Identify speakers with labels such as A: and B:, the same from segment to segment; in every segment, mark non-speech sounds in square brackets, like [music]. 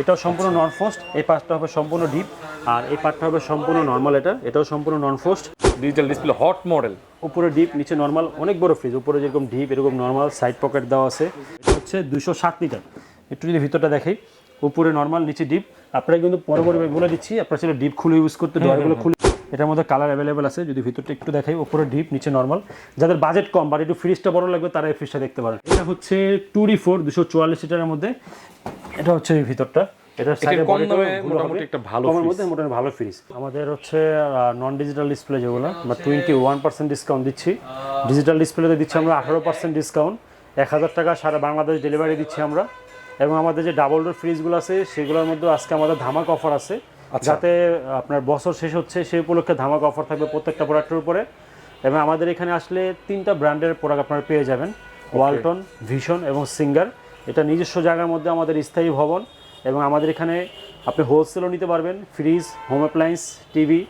A: এটাও সম্পূর্ণ non frost এই পাশটা হবে সম্পূর্ণ ডিপ আর এই পার্টটা হবে সম্পূর্ণ নর্মাল এটা এটাও সম্পূর্ণ non frost
B: digital display hot model
A: উপরে ডিপ নিচে নর্মাল অনেক বড় ফ্রিজ উপরে যেরকম ডিপ এরকম নর্মাল সাইড পকেট দেওয়া আছে। এটা হচ্ছে দুশো ষাট লিটার একটু যদি ভিতরটা দেখাই উপরে নর্মাল নিচে ডিপ আপনারা কিন্তু পরবর্তী বলে দিচ্ছি আপনারা সেটা ডিপ খুলে ইউজ করতে ডয়ারগুলো খুলে এটার মধ্যে কালার অ্যাভেলেবেল আছে। যদি ভিতরটা একটু দেখাই উপরে ডিপ নিচে নর্মাল যাদের বাজেট কম বাট একটু ফ্রিজটা বড় লাগবে তারা এই ফ্রিজটা দেখতে পারেন। এটা হচ্ছে টু ডি ফোর দুশো চুয়াল্লিশ লিটারের মধ্যে। এটা হচ্ছে এই ভিতরটা। এটা সাইডে
B: কম দামে মোটামুটি একটা ভালো
A: কমের মধ্যে মোটামুটি ভালো ফ্রিজ আমাদের হচ্ছে নন ডিজিটাল ডিসপ্লে যেগুলো টোয়েন্টি ওয়ান পার্সেন্ট ডিসকাউন্ট দিচ্ছি। ডিজিটাল ডিসপ্লেতে দিচ্ছি আমরা আঠারো পার্সেন্ট ডিসকাউন্ট এক হাজার টাকা সারা বাংলাদেশ ডেলিভারি দিচ্ছি আমরা। এবং আমাদের যে ডাবল ডোর ফ্রিজগুলো আছে সেগুলোর মধ্যে আজকে আমাদের ধামাক অফার আছে। যাতে আপনার বছর শেষ হচ্ছে সেই উপলক্ষে ধামাক অফার থাকবে প্রত্যেকটা প্রোডাক্টের উপরে। এবং আমাদের এখানে আসলে তিনটা ব্র্যান্ডের প্রোডাক্ট আপনারা পেয়ে যাবেন। ওয়ালটন ভিশন এবং সিঙ্গার এটা নিজস্ব জায়গার মধ্যে আমাদের স্থায়ী ভবন এবং আমাদের এখানে আপনি হোলসেলও নিতে পারবেন ফ্রিজ হোম অ্যাপ্লায়েন্স টিভি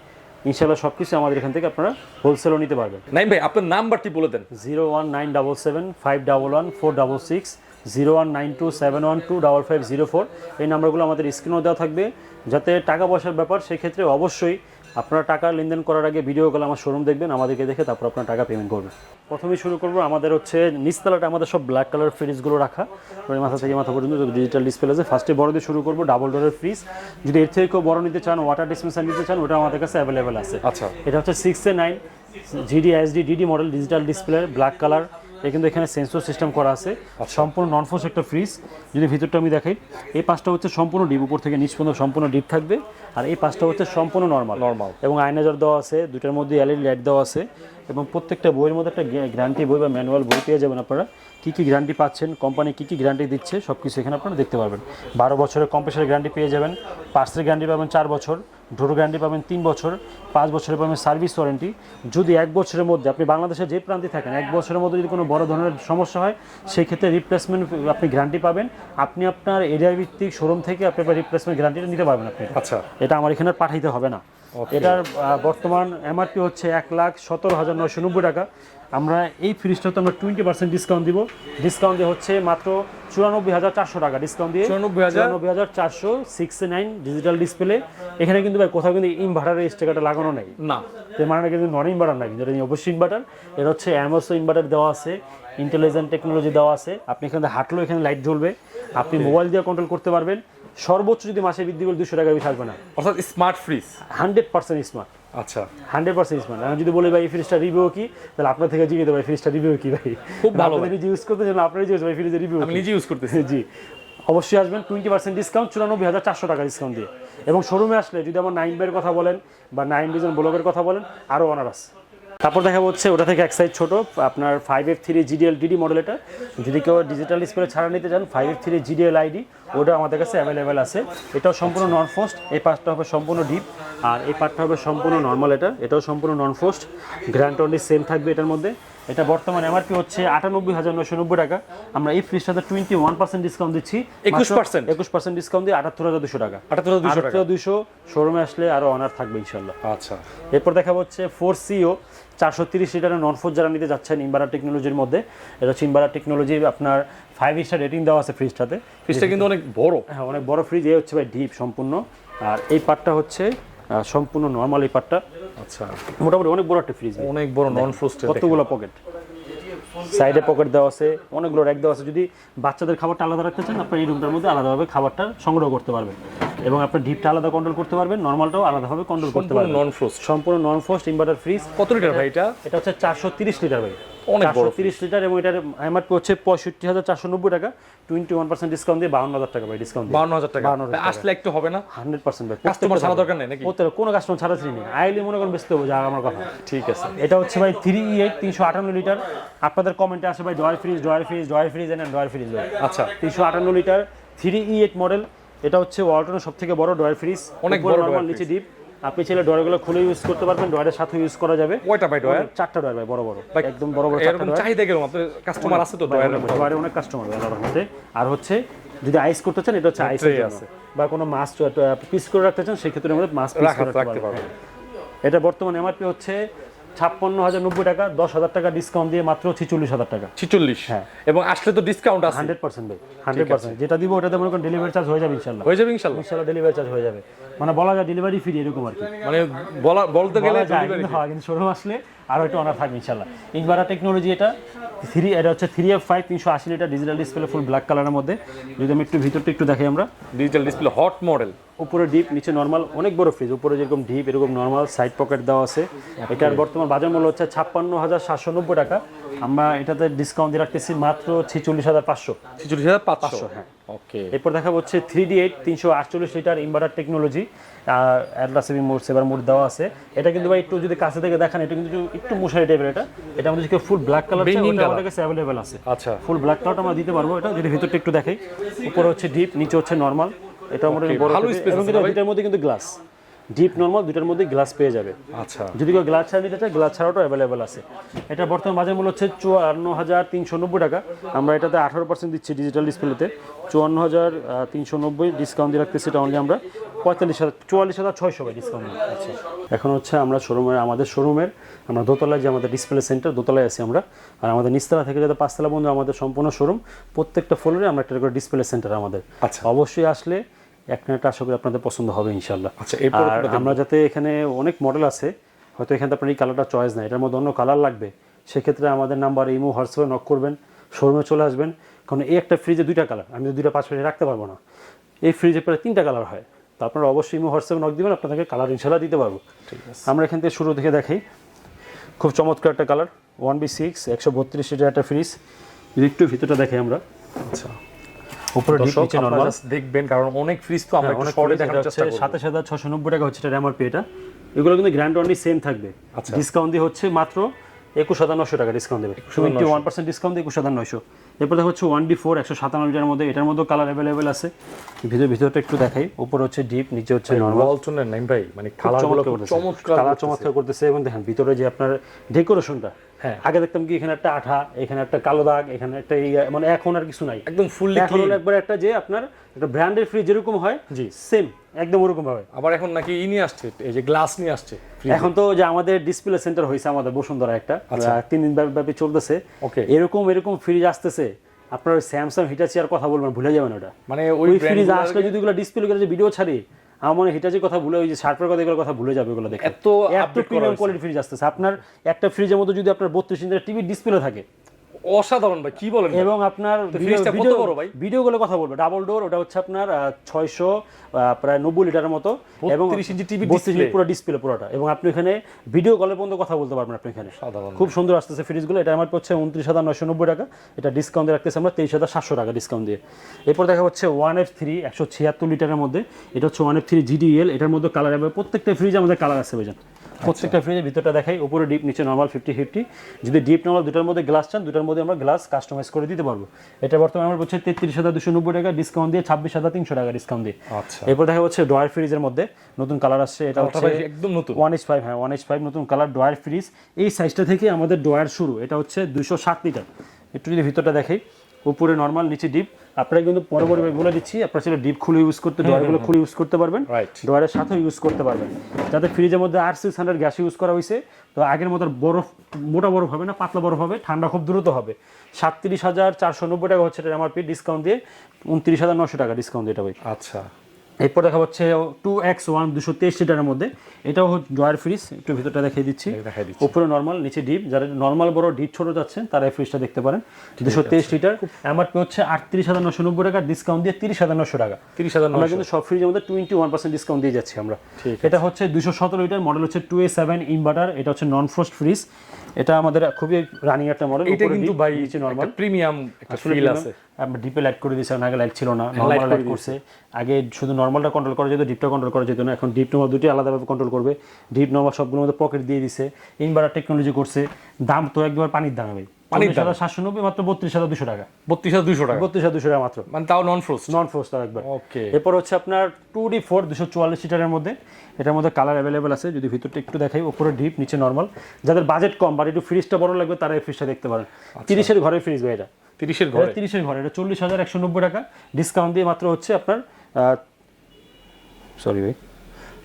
A: ইনশাল্লাহ সব কিছু আমাদের এখান থেকে আপনারা হোলসেলও নিতে পারবেন।
B: নাইম ভাই আপনার নাম্বারটি বলে দেন।
A: Zero one nine double seven five double one four double six zero one nine two seven one two double five zero four এই নাম্বারগুলো আমাদের স্ক্রিনেও দেওয়া থাকবে। যাতে টাকা পয়সার ব্যাপার সেক্ষেত্রে অবশ্যই আপনারা টাকা লেনদেন করার আগে ভিডিও কল আমার শোরুম দেখবেন আমাদেরকে দেখে তারপর আপনার টাকা পেমেন্ট করবেন। প্রথমেই শুরু করব আমাদের হচ্ছে নিচতলাটা আমাদের সব ব্ল্যাক কালার ফ্রিজগুলো রাখা। ওই মাথা থেকে মাথা পর্যন্ত ডিজিটাল ডিসপ্লে আছে ফার্স্টে বড় দিয়ে শুরু করব ডাবল ডোরের ফ্রিজ যদি এর থেকে কেউ বড় নিতে চান ওয়াটার ডিসপেন্সার নিতে চান ওটা আমাদের কাছে অ্যাভেলেবেল আছে।
B: আচ্ছা।
A: এটা হচ্ছে six A nine GD SD DD model digital display black colour এ কিন্তু এখানে সেন্সর সিস্টেম করা আছে। সম্পূর্ণ নন ফোর্স একটা ফ্রিজ যদি ভিতরটা আমি দেখাই এই পাঁচটা হচ্ছে সম্পূর্ণ ডিপ উপর থেকে নিচ পর্যন্ত সম্পূর্ণ ডিপ থাকবে। আর এই পাঁচটা হচ্ছে সম্পূর্ণ নর্মাল
B: Normal।
A: এবং আয়নাজার দেওয়া আছে দুটার মধ্যে এলইডি লাইট দেওয়া আছে। এবং প্রত্যেকটা বইয়ের মধ্যে একটা গ্যারান্টি বই বা ম্যানুয়াল বই পেয়ে যাবেন আপনারা। কী কী গ্যারান্টি পাচ্ছেন কোম্পানি কী কী গ্যারান্টি দিচ্ছে সব কিছু এখানে আপনারা দেখতে পারবেন। বারো বছরের কম্প্রেসারের গ্যারান্টি পেয়ে যাবেন পার্সের গ্যারান্টি পাবেন চার বছর। ডোর গ্যারান্টি পাবেন তিন বছর পাঁচ বছরের পাবেন সার্ভিস ওয়ারেন্টি। যদি এক বছরের মধ্যে আপনি বাংলাদেশের যে প্রান্তে থাকেন এক বছরের মধ্যে যদি কোনো বড় ধরনের সমস্যা হয় সেই ক্ষেত্রে রিপ্লেসমেন্ট আপনি গ্যারান্টি পাবেন। আপনি আপনার এরিয়া ভিত্তিক শোরুম থেকে আপনি রিপ্লেসমেন্ট গ্যারান্টিটা নিতে পারবেন আপনি।
B: আচ্ছা।
A: এটা আমার এখানে পাঠাইতে হবে না। এটার বর্তমান এমআরপি হচ্ছে এক লাখ সতেরো হাজার নয়শো নব্বই টাকা। আমরা এই ফ্রিজটাতে আমরা টোয়েন্টি পার্সেন্ট ডিসকাউন্ট দিব। ডিসকাউন্ট দিয়ে হচ্ছে মাত্র চুরানব্বই হাজার চারশো টাকা। ডিসকাউন্ট দিয়ে
B: 94,000
A: চুরানব্বই হাজার চারশো সিক্স নাইন ডিজিটাল ডিসপ্লে এখানে কিন্তু ভাই কোথাও কিন্তু ইনভার্টারের স্টিকারটা লাগানো নেই।
B: না।
A: মানে কিন্তু নন ইনভার্টার না কিন্তু এটা অবশ্যই ইনভার্টার এটা হচ্ছে অ্যামোসো ইনভার্টার দেওয়া আছে ইন্টেলিজেন্ট টেকনোলজি দেওয়া আছে। আপনি এখানে হাঁটলেও এখানে লাইট জ্বলবে। আপনি মোবাইল দিয়ে কন্ট্রোল করতে পারবেন। সর্বোচ্চ যদি মাসে বৃদ্ধি করে দুশো টাকা বেশি থাকবে না।
B: অর্থাৎ smart fridge
A: hundred percent smart
B: আচ্ছা
A: হান্ড্রেড পার্সেন্ট স্মার্ট আমি যদি বলি ভাই এই ফ্রিজটা রিভিউ কি? তাহলে আপনার থেকে জিজ্ঞেস ভাই ফ্রিজটা রিভিউ কি ভাই?
B: খুব ভালো
A: আপনি ইউজ করতে চান আপনার ইউজ ভাই ফ্রিজের রিভিউ
B: আমি নিজে ইউজ করতেছি। [laughs]
A: জি। অবশ্যই আসবেন টোয়েন্টি পার্সেন্ট ডিসকাউন্ট চুরানব্বই হাজার চারশো টাকা ডিসকাউন্ট দিয়ে। এবং শোরুমে আসলে যদি আমার নাইন বের কথা বলেন বা নাইন ডিজন ব্লগের কথা বলেন আরও অনার আছে তারপর দেখা হচ্ছে ওটা থেকে এক সাইজ ছোটো, আপনার five F three GDL DD model এটা যদি কেউ ডিজিটাল ডিসপ্লে ছাড়া নিতে চান five F three GDL ID ওটা আমাদের কাছে অ্যাভেলেবেল আছে। এটাও সম্পূর্ণ নন ফোস্ট এই পার্টটা হবে সম্পূর্ণ ডিপ আর এই পার্টটা হবে সম্পূর্ণ নর্মাল এটা এটাও সম্পূর্ণ non frost grand only same থাকবে এটার মধ্যে। এটা বর্তমান এমআরপি হচ্ছে আটানব্বই হাজার নশো নব্বই টাকা। আমরা এই ফ্রিজটাতে টোয়েন্টি ওয়ান পার্সেন্ট ডিসকাউন্ট দিচ্ছি।
B: 21%
A: একুশ পার্সেন্ট ডিসকাউন্ট দিয়ে আটাত্তর হাজার দুশো টাকা।
B: আটাত্তর হাজার দুশো
A: শোরুমে আসলে আরও অনার থাকবে ইনশাল্লাহ
B: আচ্ছা।
A: এরপর দেখা হচ্ছে ফোর সিও চারশো তিরিশ লিটারের নন ফোর যারা নিতে যাচ্ছেন ইম্বারা টেকনোলজির মধ্যে এটা হচ্ছে ইম্বারা টেকনোলজি আপনার ফাইভ স্টার রেটিং দেওয়া আছে ফ্রিজটাতে
B: ফ্রিজটা কিন্তু অনেক বড়।
A: হ্যাঁ অনেক বড় ফ্রিজ এ হচ্ছে ভাই ডিপ সম্পূর্ণ। আর এই পার্টটা হচ্ছে সম্পূর্ণ নর্মাল এই পার্টটা
B: আচ্ছা।
A: মোটামুটি অনেক বড় একটা ফ্রিজ
B: অনেক বড় নন ফ্রোস্টেড
A: কতগুলো পকেট সাইডে পকেট দেওয়া আছে অনেকগুলো র্যাক দেওয়া আছে। যদি বাচ্চাদের খাবারটা আলাদা রাখতে চান আপনার এই রুমটার মধ্যে আলাদাভাবে খাবারটা সংগ্রহ করতে পারবেন। এবং আপনার ডিপটা আলাদা কন্ট্রোল করতে পারবেন নর্মালটাও আলাদাভাবে কন্ট্রোল করতে পারবেন।
B: নন ফ্রোস্ট
A: সম্পূর্ণ নন ফ্রোস্ট ইনভার্টার ফ্রিজ
B: কত লিটার ভাই এটা?
A: এটা হচ্ছে চারশো তিরিশ লিটার ভাই।
B: অনেক বড়
A: তিরিশ লিটার এবং এটার হচ্ছে পঁয়ষট্টি হাজার চারশো নব্বই টাকা। টোয়েন্টি ওয়ান পার্সেন্ট ডিসকাউন্ট দিয়ে বাউন্ন হাজার টাকা ভাই ডিসকাউন্ট
B: বাউন্ন হাজার টাকা।
A: 52,000
B: ভাই, আসলে একটু হবে না?
A: হান্ড্রেড পার্সেন্ট ভাই
B: কাস্টমার ছাড়া দরকার নেই নাকি?
A: কোনো কাস্টমার ছাড়া ছিল আইলে মনে করেন হবে যা আমার কথা।
B: ঠিক আছে।
A: এটা হচ্ছে ভাই থ্রি এইট তিনশো আটান্ন লিটার। আপনাদের কমেন্টে আসে ভাই drawer fridge drawer fridge drawer fridge and drawer fridge ভাই।
B: আচ্ছা।
A: তিনশো আটান্ন litre three E eight model এটা হচ্ছে ওয়ালটনের সব থেকে বড় ডয়ার ফ্রিজ
B: অনেক বড়
A: নিচে ডিপ আপনি ছেলে ডয়ারগুলো খুলে ইউজ করতে পারবেন ডয়ারের সাথে ইউজ করা যাবে।
B: কয়টা ভাই ডয়ার
A: চারটা ডয়ার ভাই বড় বড়। একদম বড় বড় চারটা
B: এরকম চাহিদা গেলাম আপনার কাস্টমার আছে তো ডয়ার
A: ডয়ারে অনেক কাস্টমার আল্লাহর রহমতে আর হচ্ছে যদি আইস করতে চান এটা হচ্ছে আইস
B: আছে।
A: বা কোনো মাছ পিস করে রাখতে চান সেক্ষেত্রে আমাদের মাছ পিস করে
B: রাখতে
A: পারবেন। এটা বর্তমানে এমআরপি হচ্ছে ছাপ্পান্ন হাজার নব্বই টাকা দশ হাজার টাকা ডিসকাউন্ট দিয়ে মাত্র ছিচল্লিশ হাজার টাকা।
B: ছিচল্লিশ।
A: হ্যাঁ।
B: এবং আসলে তো ডিসকাউন্ট আছে।
A: হান্ড্রেড পার্সেন্ট ভাই হান্ড্রেড পার্সেন্ট। যেটা দিব ওটাতে মনে করেন ডেলিভারি চার্জ হয়ে যাবে ইনশাল্লাহ
B: হয়ে যাবে ইনশাল্লাহ
A: ইনশাল্লাহ ডেলিভারি চার্জ হয়ে যাবে। মানে বলা যায় ডেলিভারি ফ্রি এরকম আর কি।
B: মানে বলা বলতে গেলে
A: হয় কিন্তু শোরুম আসলে আরও একটু অনার থাকবে ইনশাল্লাহ ইনভারা টেকনোলজি এটা থ্রি এটা হচ্ছে থ্রি এফ ফাইভ তিনশো আশি litre digital display full black কালারের মধ্যে। যদি আমি একটু ভিতরটা একটু দেখাই আমরা।
B: ডিজিটাল ডিসপ্লে হট মডেল
A: উপরে ডিপ নিচে নর্মাল অনেক বড় ফ্রিজ উপরে যেরকম ডিপ এরকম নর্মাল সাইড পকেট দেওয়া আছে। এটার বর্তমান বাজার মূল্য হচ্ছে ছাপ্পান্ন হাজার সাতশো নব্বই টাকা। আমরা এটাতে ডিসকাউন্ট দিয়ে রাখতেছি মাত্র ছেচল্লিশ হাজার পাঁচশো।
B: ছিচল্লিশ হাজার পাঁচশো
A: হ্যাঁ।
B: ওকে
A: এরপর দেখা হচ্ছে থ্রি ডি এইট তিনশো আটচল্লিশ লিটার ইনভার্টার টেকনোলজি অ্যাডলাসেবি মোড সেবার মোড দেওয়া আছে। এটা কিন্তু ভাই একটু যদি কাছে থেকে দেখেন এটা কিন্তু একটু মশারি টাইপের এটা। এটা আমাদের ফুল ব্ল্যাক কালার আমাদের কাছে অ্যাভেলেবেল আছে।
B: আচ্ছা।
A: ফুল ব্ল্যাক কালারটা আমরা দিতে পারব এটা যদি ভিতরটা একটু দেখাই। উপরে হচ্ছে ডিপ নিচে হচ্ছে নর্মাল এটা
B: আমাদের
A: বড়
B: ভালো?
A: দুটার মধ্যে কিন্তু গ্লাস ডিপ নর্মাল দুটার মধ্যে গ্লাস পেয়ে যাবে।
B: আচ্ছা।
A: যদি কেউ গ্লাস ছাড়া নিতে চায় গ্লাস ছাড়াও অ্যাভেলেবেল আছে। এটা বর্তমান বাজার মূল্য হচ্ছে চুয়ান্ন হাজার তিনশো নব্বই টাকা। আমরা এটাতে আঠারো পার্সেন্ট দিচ্ছি ডিজিটাল ডিসপ্লেতে চুয়ান্ন হাজার তিনশো নব্বই ডিসকাউন্ট দিয়ে রাখতেছি এটা অনলি আমরা পঁয়তাল্লিশ হাজার চুয়াল্লিশ হাজার ছয়শো ভাই ডিসকাউন্ট আচ্ছা এখন হচ্ছে আমরা শোরুমের আমাদের শোরুমের আমরা দোতলায় যে আমাদের ডিসপ্লে সেন্টার দোতলায় আছি আমরা। আর আমাদের নিচতলা থেকে যাতে পাঁচতলা বন্ধু আমাদের সম্পূর্ণ শোরুম প্রত্যেকটা ফ্লোরে আমরা একটা করে ডিসপ্লে সেন্টার আমাদের।
B: আচ্ছা।
A: অবশ্যই আসলে এক মিনিট আশা করি আপনাদের পছন্দ হবে ইনশাল্লাহ
B: আচ্ছা,
A: আর আমরা যাতে এখানে অনেক মডেল আছে হয়তো এখানে আপনার এই কালারটা চয়েস নাই এটার মধ্যে অন্য কালার লাগবে সেক্ষেত্রে আমাদের নাম্বার ইমো হোয়াটসঅ্যাপে নক করবেন শোরুমে চলে আসবেন। কারণ এই একটা ফ্রিজে দুইটা কালার আমি তো দুইটা পাঁচ মিনিট রাখতে পারব না। এই ফ্রিজে প্রায় তিনটা কালার হয়। তো আপনারা অবশ্যই ইমো হোয়াটসঅ্যাপে নক দিবেন আপনাদেরকে কালার ইনশাল্লাহ দিতে পারব। আমরা এখান থেকে শুরু থেকে দেখাই খুব চমৎকার একটা কালার ওয়ান বি সিক্স একশো বত্রিশ লিটার একটা ফ্রিজ যদি একটু ভিতরটা দেখাই আমরা।
B: আচ্ছা।
A: উপরে
B: দেখবেন কারণ অনেক ফ্রিজ তো আমরা একটু শর্টে দেখানোর চেষ্টা করব।
A: সাতাশ হাজার ছশো নব্বই টাকা হচ্ছে এটা এগুলো কিন্তু গ্র্যান্ড অনলি সেম থাকবে।
B: আচ্ছা।
A: ডিসকাউন্ট দিয়ে হচ্ছে মাত্র একুশ হাজার নশো টাকা ডিসকাউন্ট দেবে। টোয়েন্টি ওয়ান পার্সেন্ট ডিসকাউন্ট একুশ হাজার নয়শো। এরপর দেখা হচ্ছে ওয়ান ডি ফোর একশো মধ্যে এটার মধ্যে কালার অ্যাভেলেবেল আছে। ভিতর ভিতরটা একটু দেখাই। উপর হচ্ছে ডিপ নিচে হচ্ছে নর্মাল
B: নাইম ভাই মানে কালারগুলো চমৎকার
A: কালার চমৎকার করতেছে। এবং দেখেন ভিতরে যে আপনার ডেকোরেশনটা
B: হ্যাঁ।
A: আগে দেখতাম কি এখানে একটা আঠা এখানে একটা কালো দাগ এখানে একটা মানে এখন আর কিছু নাই।
B: একদম ফুললি
A: এখন একবার একটা যে আপনার একটা ব্র্যান্ডের ফ্রিজ যেরকম হয়
B: জি।
A: সেম একদম ওরকম ভাবে।
B: আবার এখন নাকি ই নিয়ে আসছে এই যে গ্লাস নিয়ে আসছে
A: এখন তো যে আমাদের ডিসপ্লে সেন্টার হয়েছে আমাদের বসুন্ধরা একটা
B: আচ্ছা।
A: তিন দিন ব্যাপী- চলতেছে।
B: ওকে
A: এরকম এরকম ফ্রিজ আসতেছে আপনার ওই স্যামসাং হিটাচিয়ার কথা বলবেন ভুলে যাবেন ওটা।
B: মানে ওই
A: ফ্রিজ আসলে যদি ওগুলো ডিসপ্লে করে যে ভিডিও ছাড়ি আমার মনে হিটাচির কথা ভুলে ওই যে শার্পের কথা এগুলো কথা ভুলে যাবে ওগুলো দেখে।
B: এত
A: এত প্রিমিয়াম কোয়ালিটি ফ্রিজ আসতেছে। আপনার একটা ফ্রিজের মধ্যে যদি আপনার বত্রিশ ইঞ্চের টিভি ডিসপ্লে থাকে
B: অসাধারণ ভাই কি বলেন
A: এবং আপনার
B: ফ্রিজটা কত বড় ভাই?
A: ভিডিওগুলো কথা বলব। ডাবল ডোর ওটা হচ্ছে আপনার ছয়শো প্রায় নব্বই লিটারের মতো। এবং
B: 32 ইঞ্চি
A: 32
B: display।
A: পুরো ডিসপ্লে পুরোটা। এবং আপনি এখানে ভিডিও কলের পর্যন্ত কথা বলতে পারবেন আপনি এখানে।
B: সাধারণ
A: খুব সুন্দর আসতেছে ফ্রিজগুলো এটা আমার হচ্ছে উনত্রিশ হাজার নশো নব্বই টাকা। এটা ডিসকাউন্ট দিয়ে রাখতেছি আমরা তেইশ হাজার সাতশো টাকা ডিসকাউন্ট দিয়ে। এরপর দেখা হচ্ছে ওয়ান এফ থ্রি একশো ছিয়াত্তর লিটারের মধ্যে। এটা হচ্ছে ওয়ান এফ থ্রি জিডিএল এটার মধ্যে কালার হবে প্রত্যেকটা ফ্রিজ আমাদের কালার আছে ভাইজান। প্রত্যেকটা ফ্রিজের ভিতরটা দেখাই। উপরে ডিপ নিচে নর্মাল ফিফটি ফিফটি যদি ডিপ নর্মাল দুটার মধ্যে গ্লাস চান দুটার মধ্যে আমরা গ্লাস কাস্টমাইজ করে দিতে পারব। এটা বর্তমানে আমার হচ্ছে তেত্রিশ হাজার দুশো নব্বই টাকা ডিসকাউন্ট দিয়ে ছাব্বিশ হাজার তিনশো টাকা ডিসকাউন্ট দিয়ে।
B: আচ্ছা।
A: এরপর দেখা হচ্ছে ড্রয়ার ফ্রিজের মধ্যে নতুন কালার আসছে এটা হচ্ছে
B: একদম নতুন।
A: ওয়ান এইচ ফাইভ হ্যাঁ ওয়ান এইচ ফাইভ নতুন কালার ড্রয়ার ফ্রিজ এই সাইজটা থেকে আমাদের ড্রয়ার শুরু এটা হচ্ছে দুশো সাত লিটার। একটু যদি ভিতরটা দেখাই উপরে নর্মাল নিচে ডিপ আপনারা কিন্তু পরবর্তী বলে দিচ্ছি আপনারা সেটা ডিপ খুলে ইউজ করতে ডয়ারগুলো খুলে ইউজ করতে পারবেন। ডোয়ারের সাথেও ইউজ করতে পারবেন। যাতে ফ্রিজের মধ্যে R six hundred gas use করা হয়েছে তো আগের মতো বরফ মোটা বরফ হবে না পাতলা বরফ হবে ঠান্ডা খুব দ্রুত হবে। সাতত্রিশ হাজার চারশো নব্বই টাকা হচ্ছে এটা এমআরপি ডিসকাউন্ট দিয়ে উনত্রিশ হাজার নশো টাকা ডিসকাউন্ট দিয়ে এটা ভাই
B: আচ্ছা।
A: এরপর দেখা হচ্ছে টু এক্স ওয়ান দুশো তেইশ লিটারের মধ্যে। এটাও ড্রয়ার ফ্রিজ একটু ভিতরটা দেখিয়ে দিচ্ছি। উপরে নর্মাল নিচে ডিপ যারা নর্মাল বড় ডিপ ছোট যাচ্ছেন তারা এই ফ্রিজটা দেখতে পারেন। দুশো তেইশ লিটার এমআরপি হচ্ছে আটত্রিশ হাজার নশো নব্বই টাকা ডিসকাউন্ট দিয়ে তিরিশ হাজার নশো টাকা।
B: তিরিশ হাজার
A: আমরা কিন্তু সব ফ্রিজের মধ্যে টোয়েন্টি ওয়ান পার্সেন্ট ডিসকাউন্ট দিয়ে যাচ্ছি আমরা। এটা হচ্ছে দুশো সতেরো লিটার মডেল হচ্ছে টু এ সেভেন ইনভার্টার এটা হচ্ছে নন ফ্রস্ট ফ্রিজ এটা আমাদের খুবই রানিং একটা মডেল
B: এটা কিন্তু ভাই
A: নর্মাল
B: প্রিমিয়াম একটা ফিল আছে।
A: ডিপে লাইট করে দিয়েছি আগে লাইট ছিল না। নর্মাল লাইট করছে। আগে শুধু নর্মালটা কন্ট্রোল করা যেত ডিপটা কন্ট্রোল করা যেত না এখন ডিপ নর্মাল দুটি আলাদাভাবে কন্ট্রোল করবে। ডিপ নর্মাল সবগুলোর মধ্যে পকেট দিয়ে দিছে। ইনভার্টার টেকনোলজি করছে। দাম তো একবার পানির দাম ভাই।
B: পানির দাম?
A: সাতশো নব্বই মাত্র বত্রিশ হাজার দুশো টাকা।
B: বত্রিশ হাজার দুশো টাকা?
A: বত্রিশ হাজার দুশো টাকা মাত্র।
B: মানে তাও নন
A: নন ফোর্স তাও একবার।
B: ওকে
A: এরপর হচ্ছে আপনার টু ডি ফোর দুশো চুয়াল্লিশ লিটারের মধ্যে। এটার মধ্যে কালার অ্যাভেলেবেল আছে। যদি ভিতরটা একটু দেখাই উপরে ডিপ নিচে নর্মাল যাদের বাজেট কম বা একটু ফ্রিজটা বড় লাগবে তারা এই ফ্রিজটা দেখতে পারেন। তিরিশের ঘরের ফ্রিজ ভাই এটা।
B: তিরিশের ঘরে।
A: তিরিশের ঘরে এটা চল্লিশ হাজার একশো নব্বই টাকা। ডিসকাউন্ট দিয়ে মাত্র হচ্ছে আপনার সরি ভাই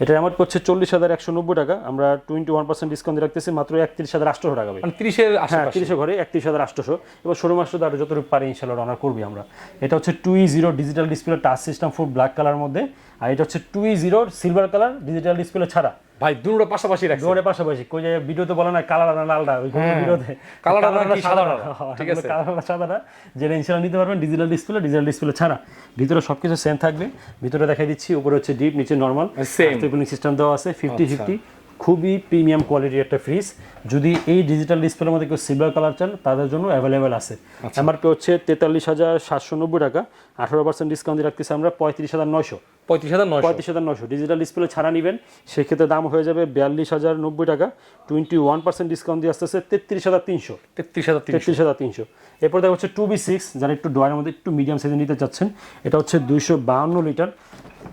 A: এটা আমার পড়ছে চল্লিশ হাজার একশো নব্বই টাকা। আমরা টোয়েন্টি ওয়ান পার্সেন্ট ডিসকাউন্ট রাখতেছি মাত্র একত্রিশ হাজার আটশো টাকা
B: মানে তিরিশের
A: হ্যাঁ তিরিশে ঘরে একত্রিশ হাজার আটশোশো এবার ষোলো মাসে আরও যতটুকু পারি ইনশাল্লাহ রানার করবি আমরা। এটা হচ্ছে two zero digital display touch system full black colour মধ্যে। আর এটা হচ্ছে টু জিরোর সিলভার কালার ডিজিটাল ডিসপ্লে ছাড়া।
B: ভাই দুটো পাশাপাশি রাখছে।
A: দুটো পাশাপাশি। কই যে ভিডিওতে বলে না কালার আর লালটা ওই কোনো ভিডিওতে।
B: কালার সাদাটা?
A: হ্যাঁ,
B: ঠিক আছে।
A: কালার সাদাটা যেটা ইনশাআল্লাহ নিতে পারবেন ডিজিটাল ডিসপ্লে ডিজিটাল ডিসপ্লে ছাড়া। ভিতরে সবকিছু সেম থাকবে। ভিতরে দেখাই দিচ্ছি উপরে হচ্ছে ডিপ নিচে নরমাল সেম সিস্টেম দেওয়া আছে ফিফটি ফিফটি খুবই প্রিমিয়াম কোয়ালিটির একটা ফ্রিজ যদি এই ডিজিটাল ডিসপ্লের মধ্যে কেউ সিলভার কালার চান তাদের জন্য অ্যাভেলেবেল আছে। আমার এমআরপি হচ্ছে তেতাল্লিশ হাজার সাতশো নব্বই টাকা। আঠারো পার্সেন্ট ডিসকাউন্ট দিয়ে রাখতেছি আমরা পঁয়ত্রিশ হাজার নয়শো।
B: পঁয়ত্রিশ হাজার নয়শো?
A: পঁয়ত্রিশ হাজার নশো ডিজিটাল ডিসপ্লে ছাড়া নেবেন। সেক্ষেত্রে দাম হয়ে যাবে বিয়াল্লিশ হাজার নব্বই টাকা। টোয়েন্টি ওয়ান পার্সেন্ট ডিসকাউন্ট দিয়ে আসতেছে তেত্রিশ হাজার তিনশো।
B: তেত্রিশ হাজার
A: তেত্রিশ হাজার তিনশো। এরপর দেখা হচ্ছে টু বি সিক্স যারা একটু ডয়ের মধ্যে একটু মিডিয়াম সাইজে নিতে চাচ্ছেন এটা হচ্ছে দুইশো বাহান্ন লিটার।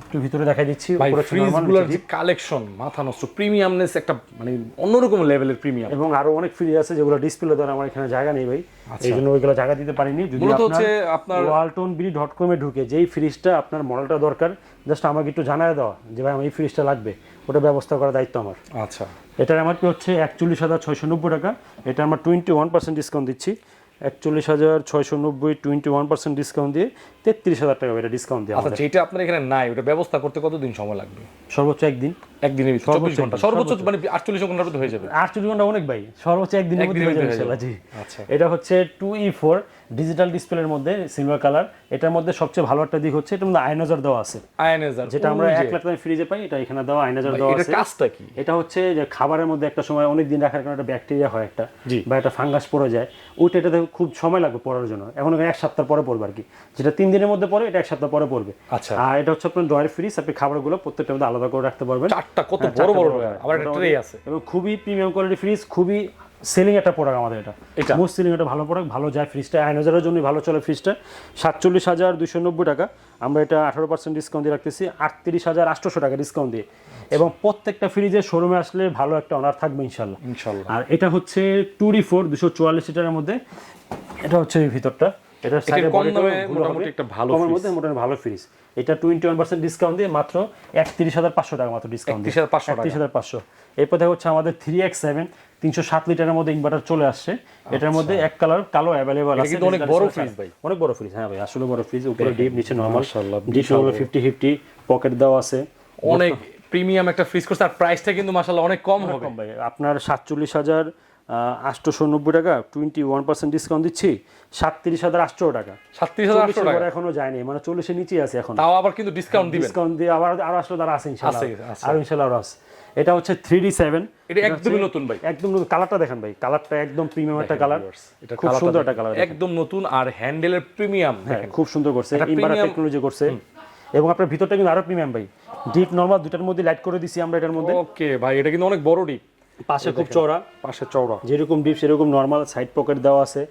A: একটু ভিতরে দেখাই দিচ্ছি
B: ভাই
A: উপরে হচ্ছে
B: ফ্রিজ
A: normal,
B: যে কালেকশন মাথা নষ্ট প্রিমিয়ামনেস একটা মানে অন্যরকম লেভেলের প্রিমিয়াম
A: এবং আরও অনেক ফ্রিজ আছে যেগুলো ডিসপ্লে আমার এখানে জায়গা নেই ভাই। এই জন্য ওইগুলো জায়গা দিতে পারিনি। যদি আপনার
B: হচ্ছে আপনার
A: ওয়ালটন বিডি ডট কমে ঢুকে যেই ফ্রিজটা আপনার মডেলটা দরকার জাস্ট আমাকে একটু জানায় দেওয়া যে ভাই আমার এই ফ্রিজটা লাগবে। ওটা ব্যবস্থা করার দায়িত্ব আমার।
B: আচ্ছা।
A: এটার আমার কি হচ্ছে? একচল্লিশ হাজার ছয়শো নব্বই টাকা। এটা আমরা টোয়েন্টি ওয়ান পার্সেন্ট ডিসকাউন্ট দিচ্ছি। একচল্লিশ হাজার ছয়শো নব্বই টোয়েন্টি ওয়ান পার্সেন্ট ডিসকাউন্ট দিয়ে তেত্রিশ হাজার টাকা এটা ডিসকাউন্ট দিয়ে
B: আচ্ছা যেটা আপনার এখানে নাই ওটা ব্যবস্থা করতে কতদিন সময় লাগবে?
A: সর্বোচ্চ একদিন।
B: একদিনের চব্বিশ ঘণ্টা। সর্বোচ্চ মানে আটচল্লিশ ঘণ্টার মধ্যে হয়ে যাবে?
A: আটচল্লিশ ঘণ্টা অনেক ভাই। সর্বোচ্চ একদিনের মধ্যে হয়ে যাবে জি।
B: আচ্ছা।
A: এটা হচ্ছে টু ই ফোর ডিজিটাল ডিসপ্লের মধ্যে সিলভার কালার এটার মধ্যে সবচেয়ে ভালো একটা দিক হচ্ছে মধ্যে আয়নাজার দেওয়া আছে।
B: আয়নেজার
A: যেটা আমরা এক লাখ টাকা ফ্রিজে পাই এটা এখানে দেওয়া আয়নাজার দেওয়া আছে।
B: কাজটা কি?
A: এটা হচ্ছে যে খাবারের মধ্যে একটা সময় অনেক দিন রাখার কারণে একটা ব্যাকটেরিয়া হয় একটা
B: জি।
A: বা একটা ফাঙ্গাস পড়ে যায়। ওইটা এটাতে খুব সময় লাগবে পড়ার জন্য। এখন এক সপ্তাহ পরে পড়বে আর কি। যেটা তিন দিনের মধ্যে পড়ে এটা এক সপ্তাহ পরে পড়বে।
B: আচ্ছা।
A: আর এটা হচ্ছে আপনার ড্রয়ার ফ্রিজ আপনি খাবারগুলো প্রত্যেকটা মধ্যে আলাদা করে রাখতে পারবেন।
B: চারটা কত
A: হ্যাঁ,
B: বড় বড় আবার একটা ট্রে আছে।
A: এবং খুবই প্রিমিয়াম কোয়ালিটি ফ্রিজ খুবই সেলিং একটা প্রোডাক্ট আমাদের এটা।
B: এটা?
A: মোস্ট সেলিং একটা ভালো প্রোডাক্ট ভালো যায় ফ্রিজটা আয়নাজারের জন্য ভালো চলে ফ্রিজটা সাতচল্লিশ হাজার দুশো নব্বই টাকা। আমরা এটা আঠারো পার্সেন্ট ডিসকাউন্ট দিয়ে রাখতেছি। আটত্রিশ হাজার আটশোশো টাকা ডিসকাউন্ট দিয়ে। এবং প্রত্যেকটা ফ্রিজে শোরুমে আসলে ভালো একটা অনার থাকবে ইনশাল্লাহ।
B: ইনশাল্লাহ।
A: আর এটা হচ্ছে টু ডি ফোর দুশো চুয়াল্লিশ লিটারের মধ্যে। এটা হচ্ছে এই ভিতরটা। এটা সাইডে
B: কম দামে মোটামুটি একটা ভালো
A: কমের মধ্যে মোটামুটি ভালো ফ্রিজ। এটা টোয়েন্টি ওয়ান পার্সেন্ট ডিসকাউন্ট দিয়ে মাত্র একত্রিশ হাজার পাঁচশো টাকা মাত্র ডিসকাউন্ট
B: 31,500 টাকা।
A: একত্রিশ হাজার পাঁচশো। এরপর দেখা হচ্ছে আমাদের থ্রি এক্স সেভেন তিনশো সাত লিটারের মধ্যে ইনভার্টার চলে আসছে। এটার মধ্যে এক কালার কালো অ্যাভেলেবল আছে
B: আচ্ছা। কিন্তু অনেক বড়
A: ছাড়া।
B: ভাই।
A: অনেক বড় ফ্রিজ হ্যাঁ ভাই আসলে বড় ফ্রিজ উপরে ডিপ নিচে normal deep normal fifty fifty pocket দেওয়া আছে।
B: অনেক প্রিমিয়াম একটা ফ্রিজ করছে আর প্রাইসটা কিন্তু মাশাআল্লাহ অনেক কম হবে।
A: কম ভাই আপনার সাতচল্লিশ হাজার আটশোশো নব্বই টাকা টোয়েন্টি ওয়ান পার্সেন্ট ডিসকাউন্ট দিচ্ছি সাতত্রিশ হাজার আটশো টাকা।
B: সাতত্রিশ হাজার আটশো টাকা?
A: এখনও যায়নি মানে চল্লিশের নিচেই আছে এখন।
B: তাও আবার কিন্তু ডিসকাউন্ট দিবেন।
A: ডিসকাউন্ট দিয়ে আবার আরও আসলে তারা আছে ইনশাল্লাহ। আর ইনশাল্লাহ আরও আছে। এটা হচ্ছে থ্রি ডি সেভেন
B: এটা একদমই নতুন ভাই।
A: একদম নতুন। কালারটা দেখেন ভাই। কালারটা একদম প্রিমিয়াম একটা কালার।
B: এটা
A: খুব সুন্দর একটা কালার
B: একদম নতুন আর হ্যান্ডেলের প্রিমিয়াম
A: হ্যাঁ খুব সুন্দর করছে। ইনভার্টার টেকনোলজি করছে। এবং আপনার ভিতরটা কিন্তু আরও প্রিমিয়াম ভাই। ডিপ নর্মাল দুটার মধ্যে লাইট করে দিছি আমরা এটার মধ্যে।
B: ওকে ভাই এটা কিন্তু অনেক বড় ডিপ
A: পাশে খুব চওড়া।
B: পাশে চওড়া।
A: যেরকম ডিপ সেরকম নর্মাল সাইড পকেট দেওয়া আছে।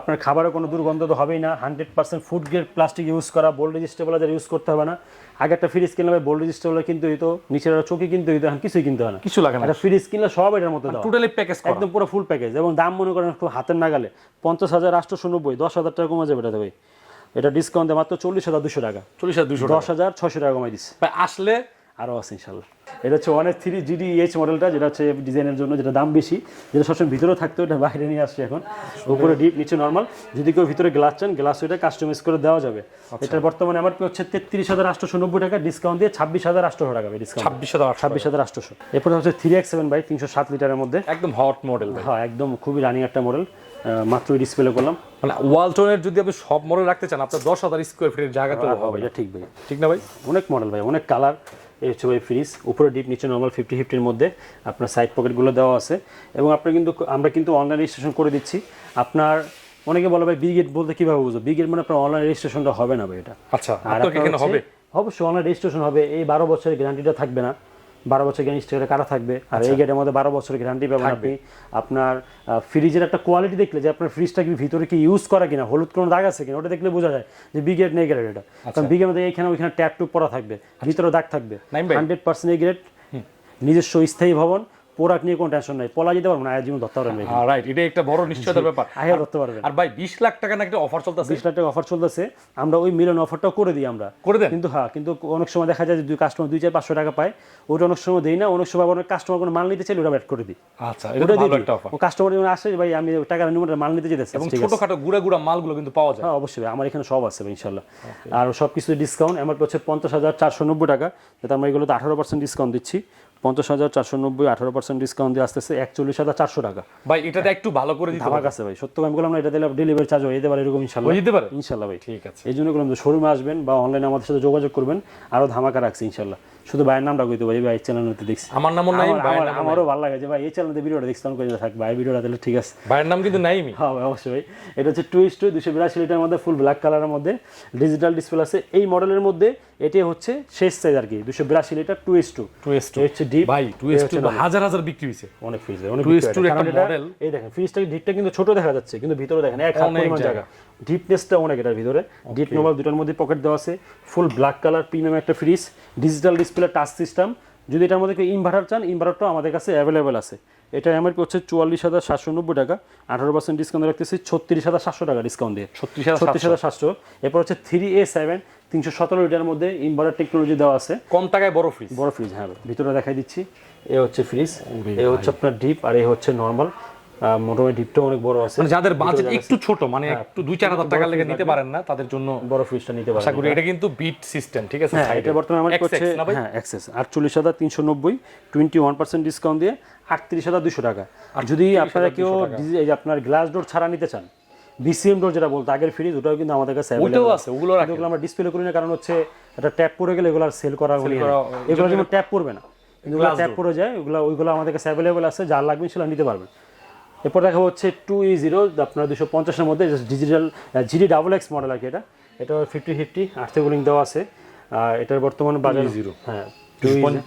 A: আপনার খাবারে কোনো দুর্গন্ধ তো হবেই না। Hundred percent food grade plastic use করা বোল্ড রেজিস্টেবলাইজার ইউজ করতে হবে না। আগে একটা ফ্রিজ কিনলে বোল্ড রেজিস্টেবলার কিনতে হইতো নিচের চোখে কিন্তু এখন কিছুই কিনতে হয় না।
B: কিছু লাগে না।
A: একটা ফ্রিজ কিনলে সব এটার মতো
B: টোটালি প্যাকেজ
A: একদম পুরো ফুল প্যাকেজ এবং দাম মনে করেন খুব হাতের নাগালে। পঞ্চাশ হাজার আটশোশো নব্বই দশ হাজার টাকা কমে যাবে এটাতে ভাই। এটা ডিসকাউন্টে মাত্র চল্লিশ হাজার দুশো টাকা।
B: চল্লিশ হাজার দুশো
A: দশ হাজার ছশো টাকা কমাই দিচ্ছে।
B: আসলে
A: আরও আছে ইনশাল্লাহ এটা হচ্ছে ওয়ান থ্রি জিডি এইচ মডেলটা যেটা হচ্ছে ডিজাইনের জন্য যেটা দাম বেশি যেটা সবসময় ভিতরে থাকতো এটা বাইরে নিয়ে আসছে এখন। উপরে ডিপ নিচে নর্মাল যদি কেউ ভিতরে গ্লাস চান গ্লাস ওইটা কাস্টমাইজ করে দেওয়া যাবে। এটা বর্তমানে আমার হচ্ছে তেত্রিশ হাজার আটশোশো নব্বই টাকা ডিসকাউন্ট দিয়ে ছাব্বিশ হাজার আটশোশো টাকা ডিসকাউন্ট
B: ছাব্বিশ হাজার
A: ছাব্বিশ হাজার আটশোশো এরপরে হচ্ছে থ্রি এক্স সেভেন বাই তিনশো সাত লিটারের মধ্যে।
B: একদম হট মডেল
A: হ্যাঁ একদম খুবই রানিং একটা মডেল মাত্রই ডিসপ্লে করলাম।
B: মানে ওয়ালটনের যদি আপনি সব মডেল রাখতে চান আপনার দশ হাজার স্কোয়ার ফিটের জায়গা তো
A: হবে।
B: হবে
A: এটা ঠিক ভাই।
B: ঠিক না ভাই?
A: অনেক মডেল ভাই অনেক কালার এই হচ্ছে ভাই ফ্রিজ উপরে ডিপ নিচে নর্মাল ফিফটি ফিফটির মধ্যে আপনার সাইড পকেটগুলো দেওয়া আছে। এবং আপনার কিন্তু আমরা কিন্তু অনলাইন রেজিস্ট্রেশন করে দিচ্ছি। আপনার অনেকে বলা ভাই বিগেট বলতে কীভাবে বুঝো বিগেট মানে আপনার অনলাইন রেজিস্ট্রেশনটা হবে না ভাই এটা।
B: আচ্ছা
A: আর
B: হবে?
A: অবশ্যই অনলাইন রেজিস্ট্রেশন হবে। এই বারো বছরের গ্যারান্টিটা থাকবে না। বারো বছর গ্যারান্টি কারা থাকবে? আর এই গেটের মধ্যে বারো বছর গ্যারান্টি পাবেন আপনি। আপনার ফ্রিজের একটা কোয়ালিটি দেখলে যে আপনার ফ্রিজটা কি ভিতরে কি ইউজ করা কিনা হলুদ কোনো দাগ আছে কিনা ওটা দেখলে বোঝা যায় যে বি গ্রেড নেই গ্রেড এটা। কারণ বিগের মধ্যে এখানে ওইখানে ট্যাপ টুপ পরা থাকবে ভিতরে দাগ থাকবে। হান্ড্রেড পার্সেন্ট এই গ্রেড নিজস্ব স্থায়ী ভবন প্রোডাক্ট নিয়ে কোনো টেনশন নাই। পলা যেতে পারব না আয়ের জীবন ধরতে পারবেন
B: রাইট এটা একটা বড় নিশ্চয়তার [laughs] ব্যাপার।
A: আয়া ধরতে পারবেন
B: আর ভাই বিশ লাখ টাকা না একটা অফার চলতেছে?
A: বিশ লাখ টাকা অফার চলতেছে আমরা ওই মিলন অফারটাও করে দিই আমরা।
B: করে দেন?
A: কিন্তু হ্যাঁ কিন্তু অনেক সময় দেখা যায় যে দুই কাস্টমার দুই চার পাঁচশো টাকা পায় ওটা অনেক সময় দেই না অনেক সময় অনেক কাস্টমার কোনো মাল নিতে চাইলে ওটা অ্যাড করে দিই।
B: আচ্ছা
A: ওটা দিয়ে দিই। ও কাস্টমার যখন আসে ভাই আমি টাকা নিব মাল নিতে যেতেছি
B: এবং ছোটখাটো গুড়া গুড়া মালগুলো কিন্তু পাওয়া যায়।
A: হ্যাঁ অবশ্যই আমার এখানে সব আছে ইনশাল্লাহ আর সব কিছু ডিসকাউন্ট আমার হচ্ছে পঞ্চাশ হাজার চারশো নব্বই টাকা যাতে আমরা এগুলোতে আঠারো পার্সেন্ট ডিসকাউন্ট দিচ্ছি। পঞ্চাশ হাজার চারশো নব্বই আঠারো পার্সেন্ট ডিসকাউন্ট দিয়ে আসতেছে একচল্লিশ হাজার চারশো টাকা।
B: ভাই এটাতে একটু ভালো করে দিতে
A: ধামাক আছে ভাই সত্য আমি বললাম না এটা দিলে ডেলিভারি চার্জ হয়ে যেতে পারে এরকম ইনশাল্লাহ
B: যেতে পারে?
A: ইনশাল্লাহ ভাই।
B: ঠিক আছে।
A: এই জন্য বললাম যে শোরুমে আসবেন বা অনলাইনে আমাদের সাথে যোগাযোগ করবেন আরও ধামাকা রাখছি ইনশাল্লাহ শুধু ভাইয়ের নামটা কইতে ভাই ভাই চ্যানেলতে দেখছি।
B: আমার নামও নাই নাই।
A: আমারও ভালো লাগে যে ভাই এই চ্যানেলে ভিডিওটা দেখছি তখন করে থাক ভাই ভিডিওটা দিলে ঠিক আছে।
B: ভাইয়ের নাম কিন্তু নাইমি
A: হ্যাঁ ভাই, অবশ্যই ভাই। এটা হচ্ছে টু ইস টু দুশো বিরাশি লিটার মধ্যে ফুল ব্ল্যাক কালারের মধ্যে ডিজিটাল ডিসপ্লে আছে। এই মডেলের মধ্যে এটি হচ্ছে শেষ সাইজ আর কি দুশো বিরাশি litre two S two
B: two S two
A: হচ্ছে ডিপ
B: ভাই টু এস টু হাজার হাজার বিক্রি হয়েছে।
A: অনেক ফ্রিজ অনেক
B: two
A: হয়।
B: একটা
A: কারণ এই দেখেন ফ্রিজটা ডিপটা কিন্তু ছোট দেখা যাচ্ছে কিন্তু ভিতরে দেখেন এক হাত পরিমাণ
B: জায়গা।
A: ডিপনেসটা অনেক এটার ভিতরে। ডিপ নোমাল দুটোর মধ্যে পকেট দেওয়া আছে। ফুল ব্ল্যাক কালার প্রিমিয়াম একটা fridge digital display touch system যদি এটার মধ্যে ইনভার্টার চান ইনভার্টারটাও আমাদের কাছে অ্যাভেলেবেল আছে। এটা এমআরপি হচ্ছে চুয়াল্লিশ হাজার সাতশো নব্বই টাকা। আঠারো পার্সেন্ট ডিসকাউন্ট রাখতেছি ছত্রিশ হাজার সাতশো টাকা ডিসকাউন্ট দিয়ে।
B: ছত্রিশ হাজার
A: ছত্রিশ হাজার সাতশো। এরপর হচ্ছে থ্রি এ সেভেন তিনশো সতেরো লিটার মধ্যে ইনভার্টার টেকনোলজি দেওয়া আছে।
B: কম টাকায় বড় ফ্রিজ
A: বড় ফ্রিজ হ্যাঁ। ভিতরে দেখাই দিচ্ছি। এ হচ্ছে ফ্রিজ এ হচ্ছে আপনার ডিপ আর এ হচ্ছে নর্মাল মোটামুটি ডিপটা অনেক বড় আছে।
B: মানে যাদের বাজেট একটু ছোট মানে একটু দুই চার হাজার টাকা লেগে নিতে পারেন না তাদের জন্য
A: বড় ফ্রিজটা নিতে
B: আশা করি এটা কিন্তু বিট সিস্টেম ঠিক আছে?
A: হ্যাঁ এটা বর্তমানে আমার? হ্যাঁ আটচল্লিশ হাজার তিনশো নব্বই টোয়েন্টি ওয়ান পার্সেন্ট ডিসকাউন্ট দিয়ে আটত্রিশ হাজার দুশো টাকা। আর যদি আপনারা কেউ যে আপনার গ্লাস ডোর ছাড়া নিতে চান বিসিএম ডোর যেটা বলতো আগের ফ্রিজ ওটাও কিন্তু আমাদের কাছে
B: ওটাও আছে। ওগুলো
A: ওগুলো আমরা ডিসপ্লে করি না কারণ হচ্ছে এটা ট্যাপ পড়ে গেলে এগুলো সেল করা এগুলো ট্যাপ পড়বে না। কিন্তু ট্যাপ পড়ে যায় ওগুলো ওইগুলো আমাদের কাছে অ্যাভেলেবেল আছে যার লাগবে সেগুলো নিতে পারবেন। এরপর দেখা হচ্ছে টু ই জিরো আপনার দুশো পঞ্চাশের মধ্যে digital GD double X model আর কি এটা। এটা ফিফটি ফিফটি আর্থে বোলিং দেওয়া আছে। আর এটার বর্তমান বাজার
B: জিরো
A: হ্যাঁ
B: দুশো পঞ্চাশ।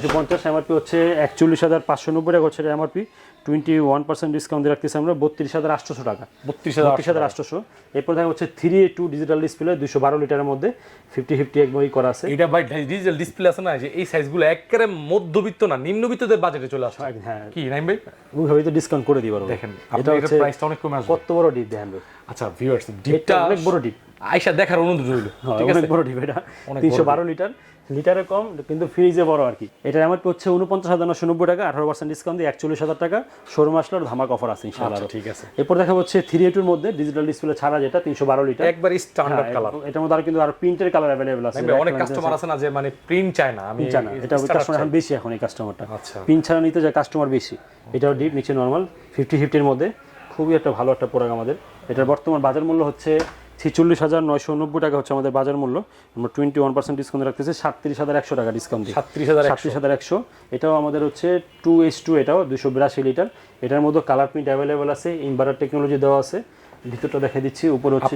A: দুশো পঞ্চাশ এমআরপি হচ্ছে একচল্লিশ হাজার পাঁচশো নব্বই টাকা হচ্ছে MRP twenty one percent discount দিয়ে রাখতেছি আমরা বত্রিশ হাজার আটশোশো টাকা।
B: বত্রিশ হাজার
A: বত্রিশ হাজার আটশোশো। এরপর দেখা হচ্ছে থ্রি টু ডিজিটাল ডিসপ্লে দুশো বারো লিটারের মধ্যে ফিফটি ফিফটি একবারই করা আছে।
B: এটা ভাই ডিজিটাল ডিসপ্লে আছে না যে এই সাইজগুলো একেবারে মধ্যবিত্ত না নিম্নবিত্তদের বাজেটে চলে আসে
A: হ্যাঁ।
B: কি নাইম ভাই?
A: ওইভাবে তো ডিসকাউন্ট করে দিই
B: দেখেন
A: এটা হচ্ছে
B: প্রাইসটা অনেক কমে আসবে।
A: কত বড় ডিপ দেখেন।
B: আচ্ছা ভিউয়ার্স ডিপটা
A: অনেক বড় ডিপ
B: আয়সা দেখার অনুরোধ রইল।
A: হ্যাঁ, অনেক বড় ডিপ এটা। তিনশো বারো লিটার। লিটারে কম কিন্তু ফ্রিজে বড় আর কি। এটা আমার হচ্ছে উনপঞ্চাশ হাজার নশো নব্বই টাকা আঠারো পার্সেন্ট ডিসকাউন্ট দিয়ে একচল্লিশ হাজার টাকা। শোরুম আসলে ধামাক অফার আছে ইনশাআল্লাহ
B: আচ্ছা, ঠিক আছে।
A: এরপর দেখা হচ্ছে থ্রি এটুর মধ্যে ডিজিটাল ডিসপ্লে ছাড়া যেটা তিনশো বারো লিটার
B: একবার স্ট্যান্ডার্ড কালার
A: এটার মধ্যে আর কিন্তু আর প্রিন্টের কালার অ্যাভেলেবল আছে।
B: অনেক কাস্টমার আছে। না যে মানে প্রিন্ট চায় না। আমি
A: জানা এটা কাস্টমার এখন বেশি এখন এই কাস্টমারটা
B: আচ্ছা।
A: পিন ছাড়া নিতে যায় কাস্টমার বেশি। এটাও ডিপ নিচে নর্মাল ফিফটি ফিফটির মধ্যে। খুবই একটা ভালো একটা প্রোডাক্ট আমাদের। এটার বর্তমান বাজার মূল্য হচ্ছে ছিচল্লিশ হাজার নয়শো নব্বই টাকা হচ্ছে আমাদের বাজার মূল্য। আমরা টোয়েন্টি ওয়ান পার্সেন্ট ডিসকাউন্ট রাখতেছি সাতত্রিশ হাজার একশো টাকা ডিসকাউন্ট দিই
B: সাতত্রিশ হাজার
A: সাতত্রিশ হাজার একশো। এটাও আমাদের হচ্ছে টু এইচ টু এটাও দুশো বিরাশি লিটার এটার মধ্যে কালার প্রিন্ট অ্যাভেলেবেল আছে ইনভার্টার টেকনোলজি দেওয়া আছে। ভিতরটা দেখে দিচ্ছি উপরে হচ্ছে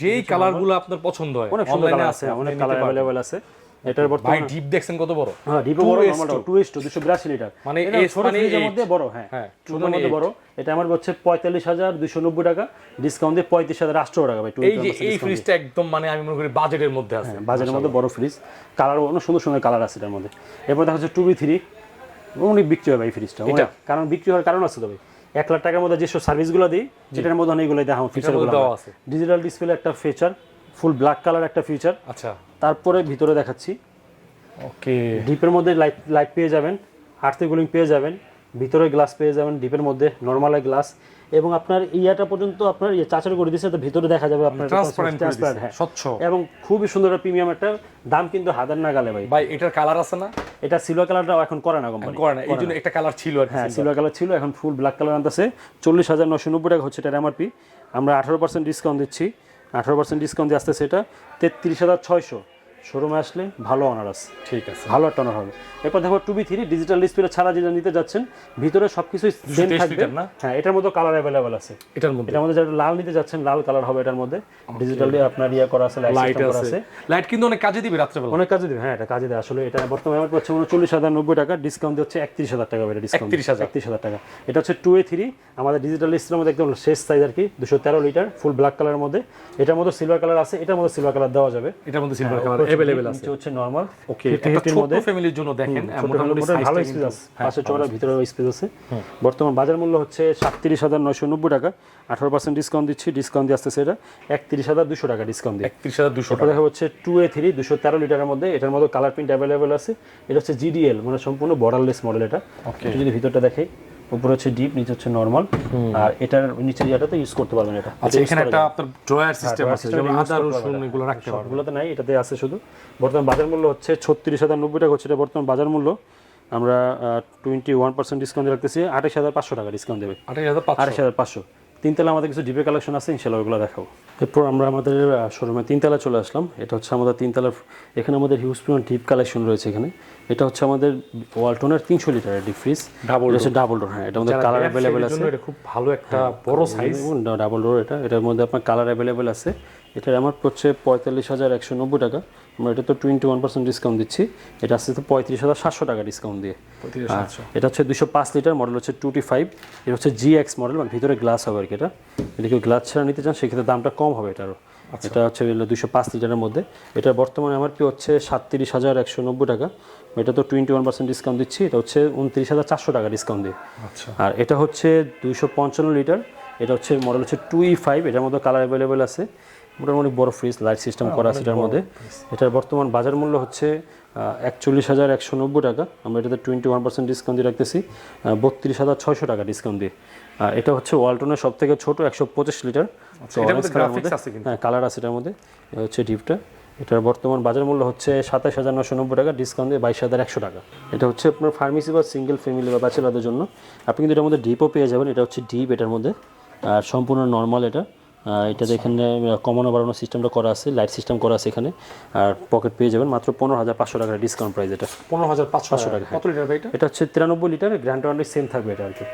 B: যেই কালারগুলো আপনার পছন্দ হয়
A: অনেক সুন্দর
B: আছে
A: অনেক কালার। অ্যাভেলেবেল আছে। এটার
B: ভাই ডিপ দেখছেন কত বড়?
A: হ্যাঁ ডিপো বড় নরমালটা টু ইস টু দুশো বিরাশি লিটার
B: মানে
A: ছোট
B: মানে
A: ফ্রিজের মধ্যে বড় হ্যাঁ।
B: হ্যাঁ, মানে
A: মধ্যে বড়। এটা আমার হচ্ছে পঁয়তাল্লিশ হাজার দুশো নব্বই টাকা। ডিসকাউন্ট দিয়ে পঁয়ত্রিশ হাজার আটশো টাকা ভাই
B: এই যে এই ফ্রিজটা একদম মানে আমি মনে করি বাজেটের মধ্যে আছে।
A: বাজারের মধ্যে বড় ফ্রিজ কালার অনেক সুন্দর সুন্দর কালার আছে এটার মধ্যে। এরপর দেখা হচ্ছে টু বি থ্রি অনেক বিক্রি হয় ভাই এই ফ্রিজটা কারণ বিক্রি হওয়ার কারণ আছে তো ভাই। এক লাখ টাকার মধ্যে যেসব সার্ভিসগুলো দিই সেটার মধ্যে অনেকগুলো দেখা ফিচারগুলো। ডিজিটাল ডিসপ্লে একটা ফিচার ফুল ব্ল্যাক কালার একটা ফিচার
B: আচ্ছা।
A: তারপরে ভিতরে দেখাচ্ছি।
B: ওকে।
A: ডিপের মধ্যে লাইট লাইট পেয়ে যাবেন আর্থে গুলিং পেয়ে যাবেন ভিতরে গ্লাস পেয়ে যাবেন ডিপের মধ্যে নর্মাল গ্লাস। এবং আপনার ইয়াটা পর্যন্ত আপনার ইয়ে চাচার করে দিচ্ছে তো ভিতরে দেখা যাবে আপনার
B: ট্রান্সপারেন্ট
A: হ্যাঁ।
B: স্বচ্ছ।
A: এবং খুবই সুন্দর প্রিমিয়াম একটা দাম কিন্তু হাজার না গালে ভাই।
B: ভাই এটার কালার আছে না?
A: এটা সিলভার কালারটাও এখন করে না কোম্পানি
B: করে না। এই জন্য একটা কালার ছিল আর
A: হ্যাঁ সিলভার কালার ছিল এখন ফুল ব্ল্যাক কালার আনতেছে। চল্লিশ হাজার নশো নব্বই টাকা হচ্ছে এটার এমআরপি আমরা আঠারো পার্সেন্ট ডিসকাউন্ট দিচ্ছি। আঠারো পার্সেন্ট ডিসকাউন্ট দিয়ে আসতেছে এটা তেত্রিশ হাজার ছয়শো। শোরুমে আসলে ভালো অনার আছে।
B: ঠিক আছে।
A: ভালো একটা অনার হবে। এরপর দেখো two B three digital display ছাড়া যেটা নিতে যাচ্ছেন ভিতরে সব কিছুই সেম থাকবে।
B: না?
A: হ্যাঁ এটার মধ্যে কালার অ্যাভেলেবেল আছে।
B: এটার মধ্যে?
A: এটার মধ্যে যারা লাল নিতে যাচ্ছেন লাল কালার হবে এটার মধ্যে। ডিজিটালি আপনার ইয়ে করা আছে লাইট করা
B: আছে। লাইট কিন্তু অনেক কাজে দিবে রাত্রেবেলা
A: অনেক কাজে দেবে হ্যাঁ এটা কাজে দেয়। আসলে এটা বর্তমানে আমার পাচ্ছে উনচল্লিশ হাজার নব্বই টাকা ডিসকাউন্ট হচ্ছে একত্রিশ হাজার টাকা এটা ডিসকাউন্ট
B: 31,000
A: একত্রিশ হাজার টাকা। এটা হচ্ছে টু এ থ্রি আমাদের ডিজিটাল ডিসপ্লের মধ্যে একদম শেষ সাইজ আর কি দুশো তেরো লিটার ফুল ব্ল্যাক কালারের মধ্যে। এটার মধ্যে সিলভার কালার আছে এটার মধ্যে সিলভার কালার দেওয়া যাবে।
B: এটার মধ্যে সিলভার কালার Available আছে।
A: হচ্ছে নরমাল
B: ওকে একটা ছোট ফ্যামিলির জন্য দেখেন মোটামুটি
A: মোটামুটি ভালো স্পেস আছে। পাশে চড়া ভিতরে স্পেস আছে। বর্তমান বাজার মূল্য হচ্ছে সাতত্রিশ হাজার নয়শো নব্বই টাকা আঠারো পার্সেন্ট ডিসকাউন্ট দিচ্ছি ডিসকাউন্ট দিয়ে আসতেছে এটা একত্রিশ হাজার দুশো টাকা ডিসকাউন্ট দিয়ে।
B: একত্রিশ হাজার দুশো
A: দেখা হচ্ছে টু এ থ্রি দুশো তেরো লিটারের মধ্যে এটার মধ্যে কালার প্রিন্ট অ্যাভেলেবেল আছে। এটা হচ্ছে জিডিএল মানে সম্পূর্ণ বর্ডারলেস মডেল এটা। একটু যদি ভিতরটা দেখে উপরে হচ্ছে ডিপ নিচে হচ্ছে নরমাল আর এটার নিচের ইয়াটাতে ইউজ করতে পারবেন এটা।
B: আচ্ছা এখানে একটা আপনার ড্রয়ার সিস্টেম আছে যেমন আদা রসুন এগুলো রাখতে পারবেন।
A: সবগুলোতে নাই এটাতে আছে শুধু। বর্তমান বাজার মূল্য হচ্ছে ছত্রিশ হাজার নব্বই টাকা হচ্ছে এটা বর্তমান বাজার মূল্য। আমরা টোয়েন্টি ওয়ান পার্সেন্ট ডিসকাউন্ট রাখতেছি। আঠাশ হাজার পাঁচশো টাকা ডিসকাউন্ট দেবে।
B: আঠাশ হাজার
A: আঠাশ হাজার পাঁচশো। তিনতলা আমাদের কিছু ডিপে কালেকশন আছে ইনশাল্লাহ ওগুলো দেখাবো। এরপর আমরা আমাদের শোরুমে তিনতলা চলে আসলাম। এটা হচ্ছে আমাদের তিনতলার এখানে আমাদের হিউজ পরিমাণ ডিপ কালেকশন রয়েছে এখানে। এটা হচ্ছে আমাদের ওয়ালটনের তিনশো লিটারের ডিপ ফ্রিজ
B: ডাবল
A: হচ্ছে ডাবল ডোর হ্যাঁ এটা আমাদের কালার অ্যাভেলেবেল আছে।
B: এটা খুব ভালো একটা বড় সাইজ
A: ডাবল ডোর এটা। এটার মধ্যে আপনার কালার অ্যাভেলেবেল আছে। এটার আমার হচ্ছে পঁয়তাল্লিশ হাজার একশো নব্বই টাকা। আমরা এটা তো টোয়েন্টি ওয়ান পার্সেন্ট ডিসকাউন্ট দিচ্ছি। এটা আসছে তো পঁয়ত্রিশ হাজার সাতশো টাকা ডিসকাউন্ট দিয়ে। এটা হচ্ছে দুশো পাঁচ লিটার মডেল হচ্ছে টু টি ফাইভ এটা হচ্ছে জি এক্স মডেল মানে ভিতরে গ্লাস হবে আর কি এটা। এটা কেউ গ্লাস ছাড়া নিতে চান সেক্ষেত্রে দামটা কম হবে এটারও। এটা হচ্ছে দুশো পাঁচ লিটারের মধ্যে। এটা বর্তমানে আমার পি হচ্ছে সাতত্রিশ হাজার একশো নব্বই টাকা। এটা তো টোয়েন্টি ওয়ান পার্সেন্ট ডিসকাউন্ট দিচ্ছি। এটা হচ্ছে উনত্রিশ হাজার চারশো টাকা ডিসকাউন্ট দিয়ে।
B: আচ্ছা।
A: আর এটা হচ্ছে দুশো পঞ্চান্ন লিটার। এটা হচ্ছে মডেল হচ্ছে টু ই ফাইভ এটার মধ্যে কালার অ্যাভেলেবেল আছে। মোটামুটি বড় ফ্রিজ লাইট সিস্টেম করা আছে এটার মধ্যে। এটার বর্তমান বাজার মূল্য হচ্ছে একচল্লিশ হাজার একশো নব্বই টাকা। আমরা এটাতে টোয়েন্টি ওয়ান পার্সেন্ট ডিসকাউন্ট দিয়ে রাখতেছি বত্রিশ হাজার ছয়শো টাকা ডিসকাউন্ট দিয়ে। আর এটা হচ্ছে ওয়ালটনের সব থেকে ছোটো একশো পঁচিশ লিটার
B: কিন্তু।
A: হ্যাঁ কালার আছে এটার মধ্যে হচ্ছে ডিপটা এটার বর্তমান বাজার মূল্য হচ্ছে সাতাশ হাজার নশো নব্বই টাকা ডিসকাউন্ট দিয়ে বাইশ হাজার একশো টাকা। এটা হচ্ছে আপনার ফার্মেসি বা সিঙ্গেল ফ্যামিলি বা ব্যাচেলারদের জন্য। আপনি কিন্তু এটার মধ্যে ডিপও পেয়ে যাবেন এটা হচ্ছে ডিপ এটার মধ্যে আর সম্পূর্ণ নর্মাল এটা। এটাতে এখানে কমানো বাড়ানোর সিস্টেমটা করা আছে লাইট সিস্টেম করা আছে এখানে। আর পকেট পেয়ে যাবেন মাত্র পনেরো হাজার পাঁচশো টাকার ডিসকাউন্ট প্রাইস এটা।
B: পনেরো হাজার পাঁচশো টাকা। কত লিটার এটা?
A: এটা হচ্ছে তিরানব্বই লিটার গ্র্যান্ড ওয়ারেন্টি সেম থাকবে এটা আর কি।